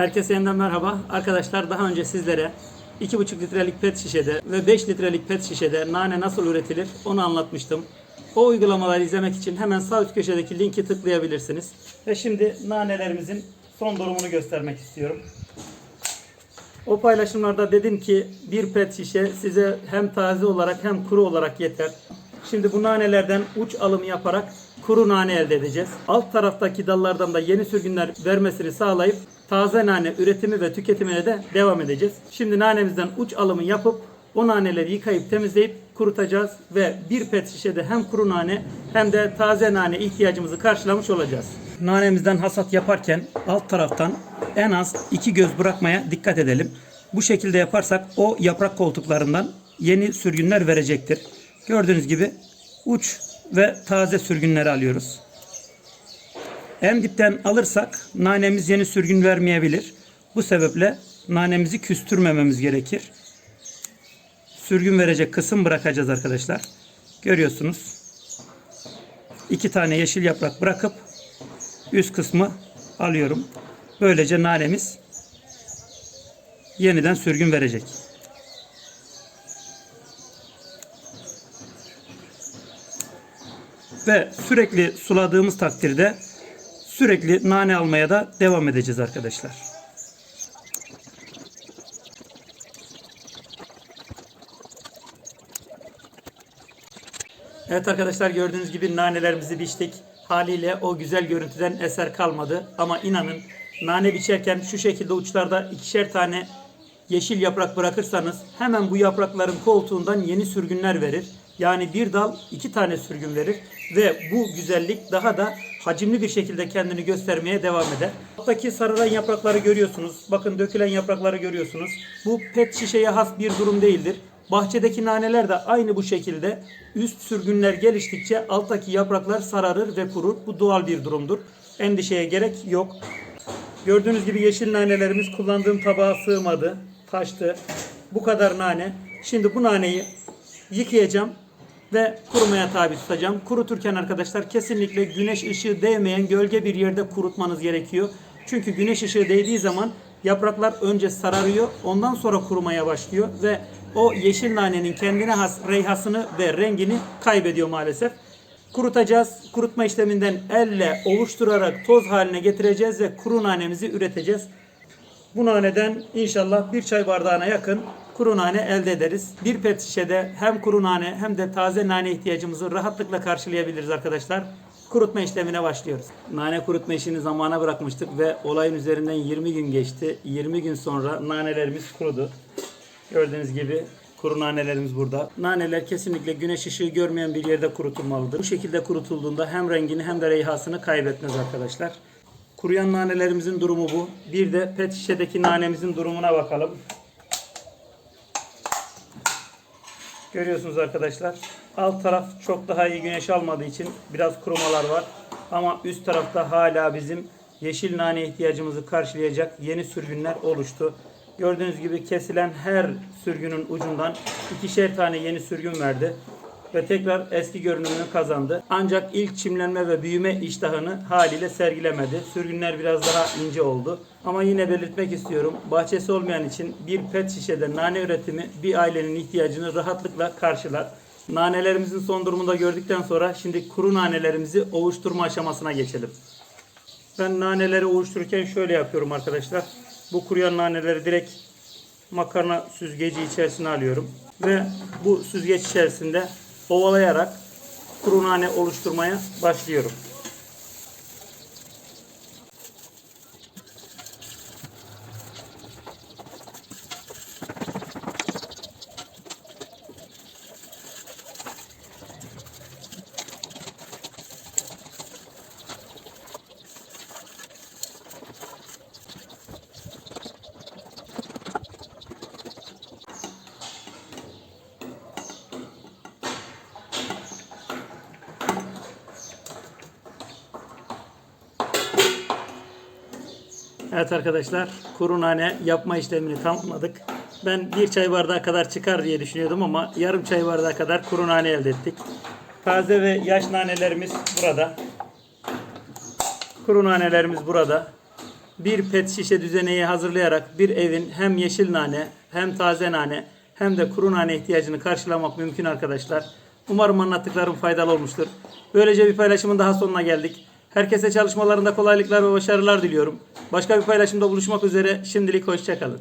Herkese yeniden merhaba. Arkadaşlar daha önce sizlere 2,5 litrelik pet şişede ve 5 litrelik pet şişede nane nasıl üretilir onu anlatmıştım. O uygulamaları izlemek için hemen sağ üst köşedeki linki tıklayabilirsiniz. Ve şimdi nanelerimizin son durumunu göstermek istiyorum. O paylaşımlarda dedim ki bir pet şişe size hem taze olarak hem kuru olarak yeter. Şimdi bu nanelerden uç alımı yaparak kuru nane elde edeceğiz. Alt taraftaki dallardan da yeni sürgünler vermesini sağlayıp taze nane üretimi ve tüketimine de devam edeceğiz. Şimdi nanemizden uç alımı yapıp o naneleri yıkayıp temizleyip kurutacağız ve bir pet şişede hem kuru nane hem de taze nane ihtiyacımızı karşılamış olacağız. Nanemizden hasat yaparken alt taraftan en az iki göz bırakmaya dikkat edelim. Bu şekilde yaparsak o yaprak koltuklarından yeni sürgünler verecektir. Gördüğünüz gibi uç ve taze sürgünleri alıyoruz. En dipten alırsak nanemiz yeni sürgün vermeyebilir. Bu sebeple nanemizi küstürmememiz gerekir. Sürgün verecek kısım bırakacağız arkadaşlar. Görüyorsunuz. İki tane yeşil yaprak bırakıp üst kısmı alıyorum. Böylece nanemiz yeniden sürgün verecek. Ve sürekli suladığımız takdirde sürekli nane almaya da devam edeceğiz arkadaşlar. Evet arkadaşlar gördüğünüz gibi nanelerimizi biçtik. Haliyle o güzel görüntüden eser kalmadı. Ama inanın nane biçerken şu şekilde uçlarda ikişer tane yeşil yaprak bırakırsanız hemen bu yaprakların koltuğundan yeni sürgünler verir. Yani bir dal iki tane sürgün verir ve bu güzellik daha da hacimli bir şekilde kendini göstermeye devam eder. Alttaki sarılan yaprakları görüyorsunuz. Bakın dökülen yaprakları görüyorsunuz. Bu pet şişeye has bir durum değildir. Bahçedeki naneler de aynı bu şekilde üst sürgünler geliştikçe alttaki yapraklar sararır ve kurur. Bu doğal bir durumdur. Endişeye gerek yok. Gördüğünüz gibi yeşil nanelerimiz kullandığım tabağa sığmadı. Taştı. Bu kadar nane. Şimdi bu naneyi yıkayacağım ve kurumaya tabi tutacağım. Kuruturken arkadaşlar kesinlikle güneş ışığı değmeyen gölge bir yerde kurutmanız gerekiyor. Çünkü güneş ışığı değdiği zaman yapraklar önce sararıyor, ondan sonra kurumaya başlıyor ve o yeşil nanenin kendine has reyhasını ve rengini kaybediyor maalesef. Kurutacağız. Kurutma işleminden elle oluşturarak toz haline getireceğiz ve kuru nanemizi üreteceğiz. Bu naneden inşallah bir çay bardağına yakın kuru nane elde ederiz. Bir pet şişede hem kuru nane hem de taze nane ihtiyacımızı rahatlıkla karşılayabiliriz arkadaşlar. Kurutma işlemine başlıyoruz. Nane kurutma işini zamana bırakmıştık ve olayın üzerinden 20 gün geçti. 20 gün sonra nanelerimiz kurudu. Gördüğünüz gibi kuru nanelerimiz burada. Naneler kesinlikle güneş ışığı görmeyen bir yerde kurutulmalıdır. Bu şekilde kurutulduğunda hem rengini hem de reyhasını kaybetmez arkadaşlar. Kuruyan nanelerimizin durumu bu. Bir de pet şişedeki nanemizin durumuna bakalım. Görüyorsunuz arkadaşlar. Alt taraf çok daha iyi güneş almadığı için biraz kurumalar var. Ama üst tarafta hala bizim yeşil nane ihtiyacımızı karşılayacak yeni sürgünler oluştu. Gördüğünüz gibi kesilen her sürgünün ucundan ikişer tane yeni sürgün verdi ve tekrar eski görünümünü kazandı. Ancak ilk çimlenme ve büyüme iştahını haliyle sergilemedi. Sürgünler biraz daha ince oldu. Ama yine belirtmek istiyorum. Bahçesi olmayan için bir pet şişede nane üretimi bir ailenin ihtiyacını rahatlıkla karşılar. Nanelerimizin son durumunu da gördükten sonra şimdi kuru nanelerimizi ovuşturma aşamasına geçelim. Ben naneleri oluştururken şöyle yapıyorum arkadaşlar. Bu kuruyan naneleri direkt makarna süzgeci içerisine alıyorum. Ve bu süzgeç içerisinde ovalayarak kuru nane oluşturmaya başlıyorum. Evet arkadaşlar kuru nane yapma işlemini tamamladık. Ben bir çay bardağı kadar çıkar diye düşünüyordum ama yarım çay bardağı kadar kuru nane elde ettik. Taze ve yaş nanelerimiz burada. Kuru nanelerimiz burada. Bir pet şişe düzeneği hazırlayarak bir evin hem yeşil nane hem taze nane hem de kuru nane ihtiyacını karşılamak mümkün arkadaşlar. Umarım anlattıklarım faydalı olmuştur. Böylece bir paylaşımın daha sonuna geldik. Herkese çalışmalarında kolaylıklar ve başarılar diliyorum. Başka bir paylaşımda buluşmak üzere. Şimdilik hoşçakalın.